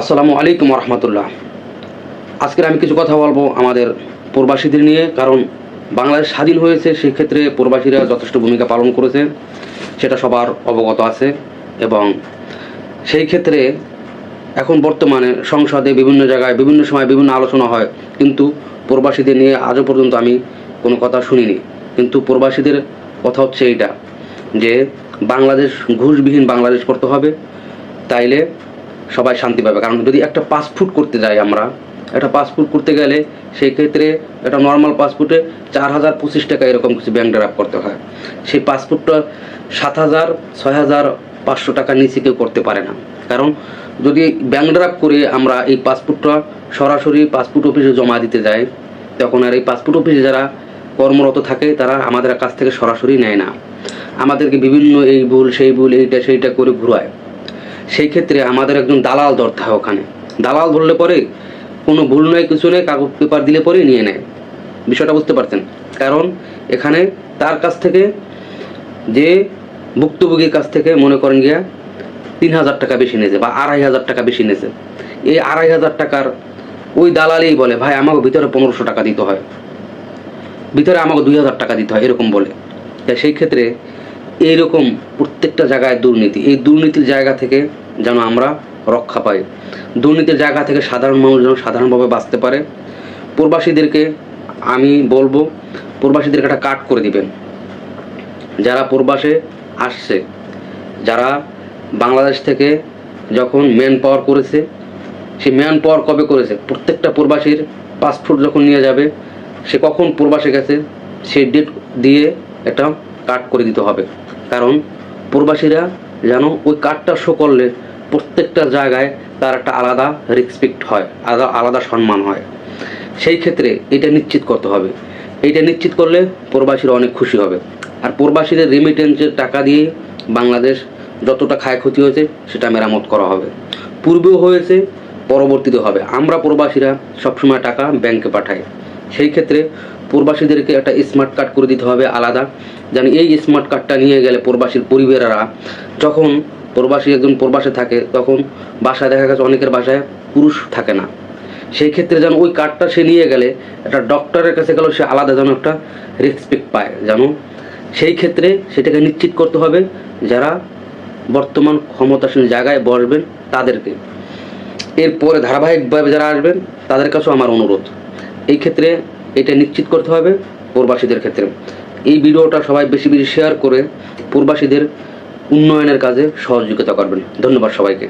আসসালামু আলাইকুম রহমতুল্লাহ আজকের আমি কিছু কথা বলব আমাদের প্রবাসীদের নিয়ে, কারণ বাংলাদেশ স্বাধীন হয়েছে, সেক্ষেত্রে প্রবাসীরা যথেষ্ট ভূমিকা পালন করেছে, সেটা সবার অবগত আছে, এবং সেই ক্ষেত্রে এখন বর্তমানে সংসদে বিভিন্ন জায়গায়, বিভিন্ন সময় বিভিন্ন আলোচনা হয়, কিন্তু প্রবাসীদের নিয়ে আজও পর্যন্ত আমি কোনো কথা শুনিনি। কিন্তু প্রবাসীদের কথা হচ্ছে এইটা, যে বাংলাদেশ, ঘুষবিহীন বাংলাদেশ করতে হবে, তাইলে সবাই শান্তি পাবে। কারণ যদি একটা পাসপোর্ট করতে যাই আমরা, একটা পাসপোর্ট করতে গেলে সেই ক্ষেত্রে একটা নর্মাল পাসপোর্টে চার হাজার পঁচিশ টাকা এরকম কিছু ব্যাংক ড্রাফট করতে হয়। সেই পাসপোর্টটা সাত হাজার ছয় হাজার পাঁচশো টাকার নিচে কেউ করতে পারে না। কারণ যদি ব্যাংক ড্রাফট করে আমরা এই পাসপোর্টটা সরাসরি পাসপোর্ট অফিসে জমা দিতে যাই, তখন আর এই পাসপোর্ট অফিসে যারা কর্মরত থাকে, তারা আমাদের কাছ থেকে সরাসরি নেয় না। আমাদেরকে বিভিন্ন এই ভুল, সেই ভুল, এইটা, সেইটা করে ঘুরায়। সেই ক্ষেত্রে আমাদের একজন দালাল ধরতে হয় ওখানে। দালাল ধরলে পরে কোনো ভুল নয়, কিছু নেই কাগজ পেপার দিলে পরে নিয়ে নেয়। বিষয়টা বুঝতে পারছেন? কারণ এখানে তার কাছ থেকে যে ভুক্তভোগীর কাছ থেকে মনে করেন গিয়া তিন হাজার টাকা বেশি নিয়েছে বা আড়াই হাজার টাকা বেশি নিয়েছে। এই আড়াই হাজার টাকার ওই দালালেই বলে, ভাই, আমাকে ভিতরে পনেরোশো টাকা দিতে হয়। ভিতরে আমাকে দুই হাজার টাকা দিতে হয়, এরকম বলে। তা সেই ক্ষেত্রে এইরকম প্রত্যেকটা জায়গায় দুর্নীতি। এই দুর্নীতির জায়গা থেকে যেন আমরা রক্ষা পাই। দুর্নীতির জায়গা থেকে সাধারণ মানুষ যেন সাধারণভাবে বাঁচতে পারে। প্রবাসীদেরকে আমি বলব, প্রবাসীদেরকে একটা কাট করে দিবেন। যারা প্রবাসে আসছে, যারা বাংলাদেশ থেকে যখন ম্যান পাওয়ার করেছে সেই ম্যান পাওয়ার কবে করেছে? প্রত্যেকটা প্রবাসীর পাসপোর্ট যখন নিয়ে যাবে, সে কখন প্রবাসে গেছে সেই ডেট দিয়ে একটা কার্ড করে দিতে হবে। কারণ প্রবাসীরা যেন ওই কার্ডটা শো করলে প্রত্যেকটা জায়গায় তার একটা আলাদা রেসপেক্ট হয়, আলাদা আলাদা সম্মান হয়। সেই ক্ষেত্রে এটা নিশ্চিত করতে হবে। এটা নিশ্চিত করলে প্রবাসীরা অনেক খুশি হবে। আর প্রবাসীদের রেমিটেন্সের টাকা দিয়ে বাংলাদেশ যতটা ক্ষয়ক্ষতি হয়েছে, সেটা মেরামত করা হবে। পূর্বেও হয়েছে পরবর্তীতে হবে। আমরা প্রবাসীরা সবসময় টাকা ব্যাংকে পাঠাই। সেই ক্ষেত্রে প্রবাসীদেরকে একটা স্মার্ট কার্ড করে দিতে হবে আলাদা। যেন এই স্মার্ট কার্ডটা নিয়ে গেলে প্রবাসীর পরিবারেরা যখন প্রবাসী একজন প্রবাসে থাকে, তখন বাসায় দেখা গেছে অনেকের বাসায় পুরুষ থাকে না। সেই ক্ষেত্রে যেন ওই কার্ডটা সে নিয়ে গেলে একটা ডক্টরের কাছে গেলেও সে আলাদা যেন একটা রেসপেক্ট পায়। যেন সেই ক্ষেত্রে সেটাকে নিশ্চিত করতে হবে যারা বর্তমান ক্ষমতাসীন জায়গায় বসবেন তাদেরকে। এরপরে ধারাবাহিকভাবে যারা আসবেন, তাদের কাছেও আমার অনুরোধ। এই ক্ষেত্রে এটা নিশ্চিত করতে হবে প্রবাসীদের ক্ষেত্রে। এই ভিডিওটা সবাই বেশি বেশি শেয়ার করে প্রবাসীদের উন্নয়নের কাজে সহযোগিতা করবেন। ধন্যবাদ সবাইকে।